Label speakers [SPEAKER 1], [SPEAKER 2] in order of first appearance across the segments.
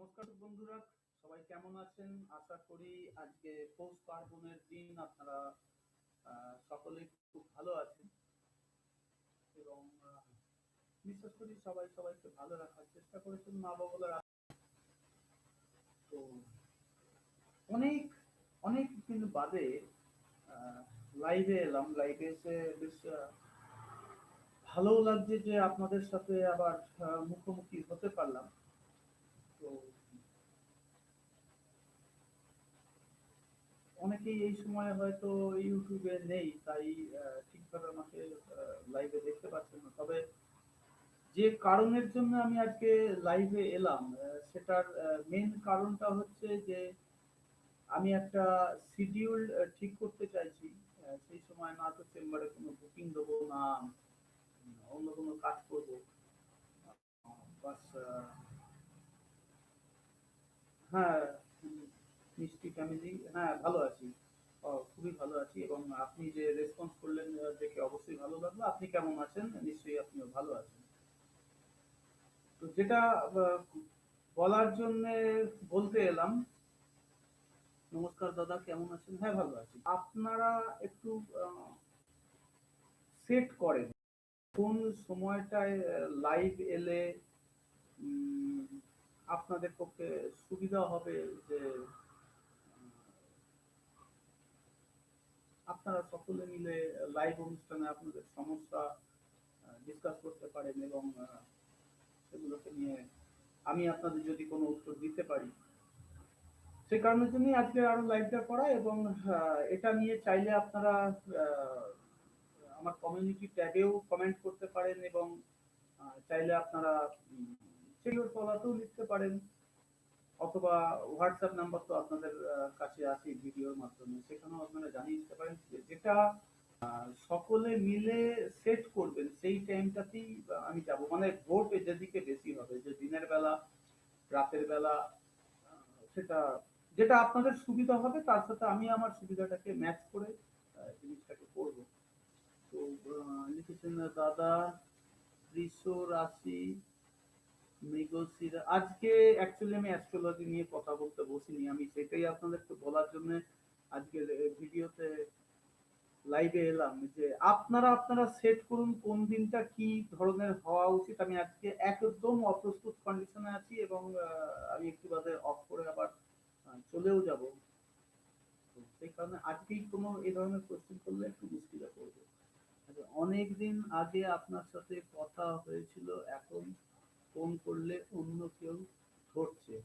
[SPEAKER 1] নমস্কার বন্ধুরা সবাই কেমন আছেন? আশা করি আজকে পৌষ পার্বণের দিন আপনারা আহ, সকলেই খুব ভালো আছেন। এবং বিশ্বাস করি সবাই সবাইকে ভালো রাখার চেষ্টা করেছেন মা বাবার। তো অনেক অনেক দিন বাদে লাইভে এলাম। লাইভে এসে বেশ ভালো লাগছে যে আপনাদের সাথে আবার মুখোমুখি হতে পারলাম। অনেকেই এই সময় হয়তো ইউটিউবে নেই, তাই ঠিকভাবে আমাকে লাইভে দেখতে পাচ্ছেন না। তবে যে কারণের জন্য আমি আজকে লাইভে এলাম সেটার মেন কারণটা হচ্ছে যে আমি একটা শিডিউল ঠিক করতে চাইছি। সেই সময় না তো চেম্বারে কোনো বুকিং দেবো না, অন্য কোনো কাজ করব। বাস হ্যাঁ মিষ্টি ফ্যামিলি হ্যাঁ ভালো আছি। খুবই ভালো আছি এবং আপনি যে রেসপন্স করলেন দেখে অবশ্যই ভালো লাগল। আপনি কেমন আছেন? নিশ্চয়ই আপনিও ভালো আছেন। তো যেটা বলার জন্য বলতে এলাম, নমস্কার দাদা, কেমন আছেন? হ্যাঁ ভালো আছি। আপনারা একটু সেট করেন। কোন সময়টায় লাইভ এলে আপনাদের পক্ষে সুবিধা হবে যে আপনারা সকলে মিলে লাইভ অনুষ্ঠানে আপনাদের সমস্যা ডিসকাস করতে পারেন এবং সেগুলোকে নিয়ে আমি আপনাদের যদি কোনো উত্তর দিতে পারি। সে কারণের জন্যই আজকে আরও লাইভটা করা এবং এটা নিয়ে চাইলে আপনারা আমার কমিউনিটি ট্যাবেও কমেন্ট করতে পারেন এবং চাইলে আপনারা সেগুলোর তলাতেও লিখতে পারেন। অথবা হোয়াটসঅ্যাপ নাম্বার তো আপনাদের কাছে আছে ভিডিওর মাধ্যমে। সেখানেও আপনারা জানিয়ে দিতে পারেন যেটা সকলে মিলে সেট করবেন, সেই টাইমটাতেই আমি যাব। মানে ভোট যেদিকে বেশি হবে, যে দিনের বেলা, রাতের বেলা সেটা, যেটা আপনাদের সুবিধা হবে, তার সাথে আমি আমার সুবিধাটাকে ম্যাচ করে জিনিসটাকে করব। তো লিখেছেন দাদা, বৃষ রাশি মৃগশিরা আজকে অ্যাকচুয়ালি আমি অ্যাস্ট্রোলজি নিয়ে কথা বলতে বসিনি, আমি সেটাই আপনাদেরকে বলার জন্য আজকের ভিডিওতে লাইভে এলাম যে আপনারা আপনারা সেট করুন কোন দিনটা কি ধরনের হওয়া উচিত। আমি আজকে একদম অপ্রস্তুত কন্ডিশনে আছি এবং আমি একটু বাদে অফ করে আবার চলেও যাব। সেই কারণে আজকেই কোনো এই ধরনের কোশ্চেন করলে একটু মুশকিলে পড়ব। অনেক দিন আগে আপনার সাথে কথা হয়েছিল এখন ফোন করলে অন্য কেউ ধরছে।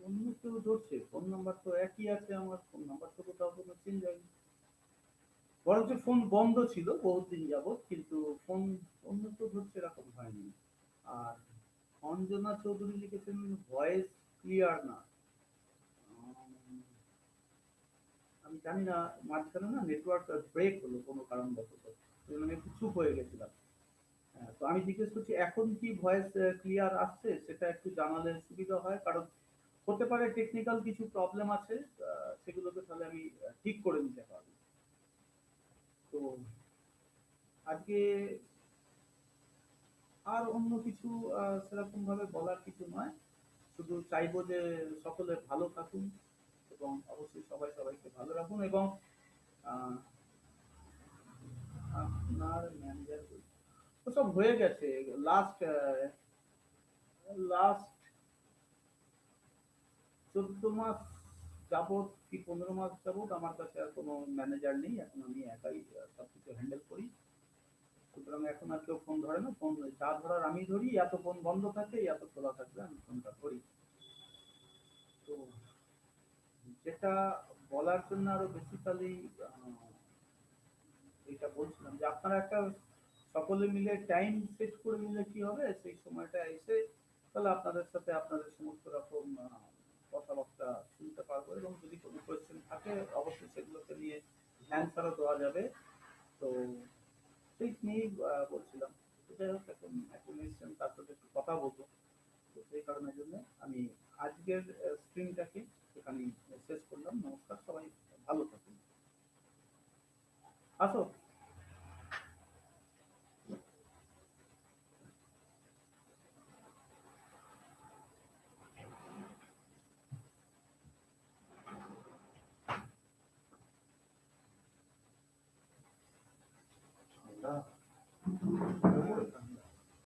[SPEAKER 1] অন্য কেউ ধরছে, ফোন নাম্বার তো একই আছে আমার, ফোন নাম্বার তো কোথাও কোনো চেঞ্জ হয়নি। বরঞ্চ ফোন বন্ধ ছিল বহুত দিন যাবত কিন্তু ফোন অন্য কেউ ধরছে এরকম হয়নি। আর অঞ্জনা চৌধুরী লিখেছেন ভয়েস ক্লিয়ার না। আমি জানি না মাঝখানে না নেটওয়ার্ক ব্রেক হলো কোনো কারণবশত আমি একটু চুপ হয়ে গেছিলাম। তো আমি জিজ্ঞেস করছি, এখন কি ভয়েস ক্লিয়ার আসছে? সেটা একটু জানালে সুবিধা হয়, কারণ হতে পারে টেকনিক্যাল কিছু প্রবলেম আছে সেগুলোকে তাহলে আমি ঠিক করে নিতে পারব। তো আজকে আর অন্য কিছু সেরকম ভাবে বলার কিছু নয়। শুধু চাইব যে সকলে ভালো থাকুন এবং অবশ্যই সবাই সবাইকে ভালো রাখুন এবং আপনার সব হয়ে গেছে। লাস্ট লাস্ট চোদ্দ মাস যাবত কি পনেরো মাস যাবত আমার কাছে আর কোনো ম্যানেজার নেই। এখন আমি একাই আহ, সবকিছু হ্যান্ডেল করি। সুতরাং এখন আর কেউ ফোন ধরে না। ফোন যা ধরার আমি ধরি। এত ফোন বন্ধ থাকে এত খোলা থাকলে আমি ফোনটা ধরি। তো যেটা বলার জন্য আরও বেসিক্যালি এটা বলছিলাম যে আপনারা একটা সকলে মিলে টাইম সেট করে নিলে কি হবে? সেই সময়টা এসে তাহলে আপনাদের সাথে আপনাদের সমস্ত রকম কথাবার্তা শুনতে পারব এবং যদি কোনো কোয়েশ্চেন থাকে, অবশ্যই সেগুলোকে নিয়ে অ্যান্সারও দেওয়া যাবে। তো সেই নিয়েই বলছিলাম। যাই হোক, এখন এখন এসছেন তার সাথে একটু কথা বলব। তো সেই কারণের জন্য আমি আজকের স্ক্রিনটাকে এখানেই শেষ করলাম। নমস্কার, সবাই ভালো থাকুন। আসো। Thank you.